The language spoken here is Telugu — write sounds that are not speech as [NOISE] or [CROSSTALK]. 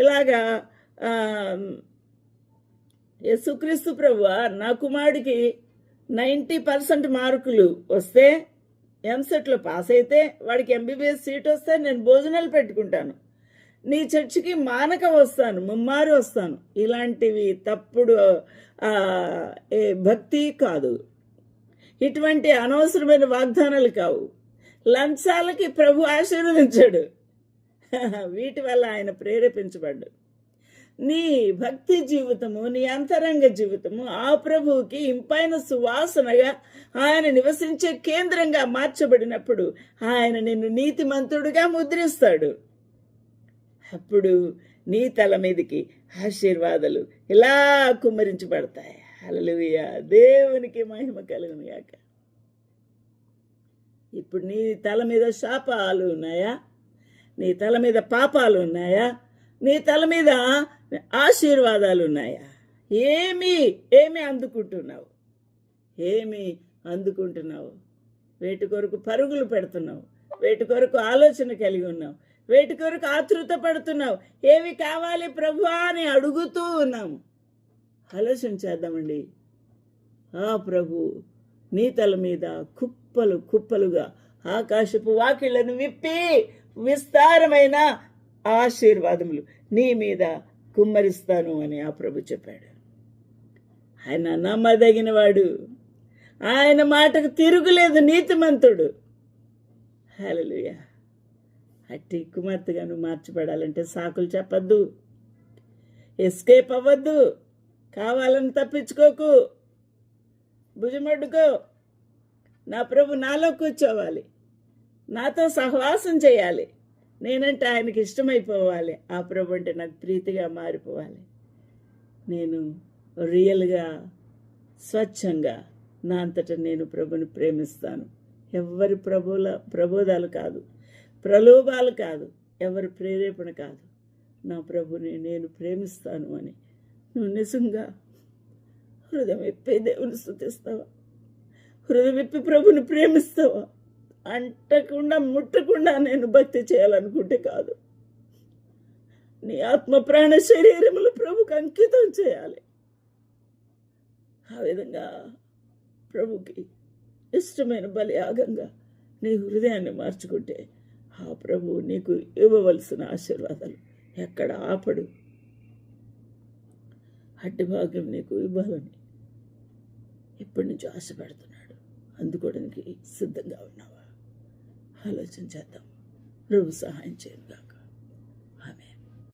ఇలాగా యేసుక్రీస్తు ప్రభు నా కుమారుడికి నైంటీ పర్సెంట్ మార్కులు వస్తే ఎంసెట్లో పాస్ అయితే వాడికి ఎంబీబీఎస్ సీట్ వస్తే నేను భోజనాలు పెట్టుకుంటాను. నీ చర్చికి మానక వస్తాను ముమ్మారు వస్తాను. ఇలాంటివి తప్పుడు ఏ భక్తి కాదు. ఇటువంటి అనవసరమైన వాగ్దానాలు కావు. లంచాలకి ప్రభు ఆశీర్వదించాడు. [LAUGHS] వీటి వల్ల ఆయన ప్రేరేపించబడ్డు నీ భక్తి జీవితము నీ అంతరంగ జీవితము ఆ ప్రభువుకి ఇంపైన సువాసనగా ఆయన నివసించే కేంద్రంగా మార్చబడినప్పుడు ఆయన నిన్ను నీతిమంతుడుగా ముద్రిస్తాడు. అప్పుడు నీ తల మీదకి ఆశీర్వాదాలు ఇలా కుమ్మరించబడతాయి. అలలుయ దేవునికి మహిమ కలుగునిగాక. ఇప్పుడు నీ తల మీద శాపాలు ఉన్నాయా? నీ తల మీద పాపాలు ఉన్నాయా నీ తల మీద ఆశీర్వాదాలు ఉన్నాయా ఏమి ఏమి అందుకుంటున్నావు? ఏమి అందుకుంటున్నావు? వేటి కొరకు పరుగులు పెడుతున్నావు? వేటి కొరకు ఆలోచన కలిగి ఉన్నావు? వేటి కొరకు ఆతృత పడుతున్నావు? ఏవి కావాలి ప్రభు అని అడుగుతూ ఉన్నాము. ఆలోచన చేద్దామండి. ఆ ప్రభు నీ తల మీద కుప్పలు కుప్పలుగా ఆకాశపు వాకిళ్ళను విప్పి విస్తారమైన ఆశీర్వాదములు నీ మీద కుమ్మరిస్తాను అని ఆ ప్రభు చెప్పాడు. ఆయన నమ్మదగిన వాడు. ఆయన మాటకు తిరుగులేదు నీతిమంతుడు. హలలుయ అట్టి కుమార్తెగా నువ్వు మార్చిపడాలంటే సాకులు చెప్పద్దు. ఎస్కేప్ అవ్వద్దు. కావాలని తప్పించుకోకు. భుజమడ్డుకో నా ప్రభు నాలో కూర్చోవాలి. నాతో సహవాసం చేయాలి. నేనంటే ఆయనకి ఇష్టమైపోవాలి. ఆ ప్రభు అంటే నాకు ప్రీతిగా మారిపోవాలి. నేను రియల్గా స్వచ్ఛంగా నా అంతటా నేను ప్రభుని ప్రేమిస్తాను. ఎవరి ప్రభుల ప్రబోధాలు కాదు ప్రలోభాలు కాదు ఎవరి ప్రేరేపణ కాదు. నా ప్రభుని నేను ప్రేమిస్తాను అని నువ్వు నిజంగా హృదయం ఎప్పి దేవుని స్థుతిస్తావా? హృదయం ఎప్పి ప్రభుని ప్రేమిస్తావా? అంటకుండా ముట్టకుండా నేను భక్తి చేయాలనుకుంటే కాదు. నీ ఆత్మ ప్రాణ శరీరములు ప్రభుకు అంకితం చేయాలి. ఆ విధంగా ప్రభుకి ఇష్టమైన బలియాగంగా నీ హృదయాన్ని మార్చుకుంటే ఆ ప్రభు నీకు ఇవ్వవలసిన ఆశీర్వాదాలు ఎక్కడ ఆపడు. అడ్డి భాగ్యం నీకు ఇవ్వాలని ఇప్పటి నుంచి ఆశపడుతున్నాడు. అందుకోవడానికి సిద్ధంగా ఉన్నావా? ఆలోచన చేద్దాం. ప్రభు సహాయం చేయను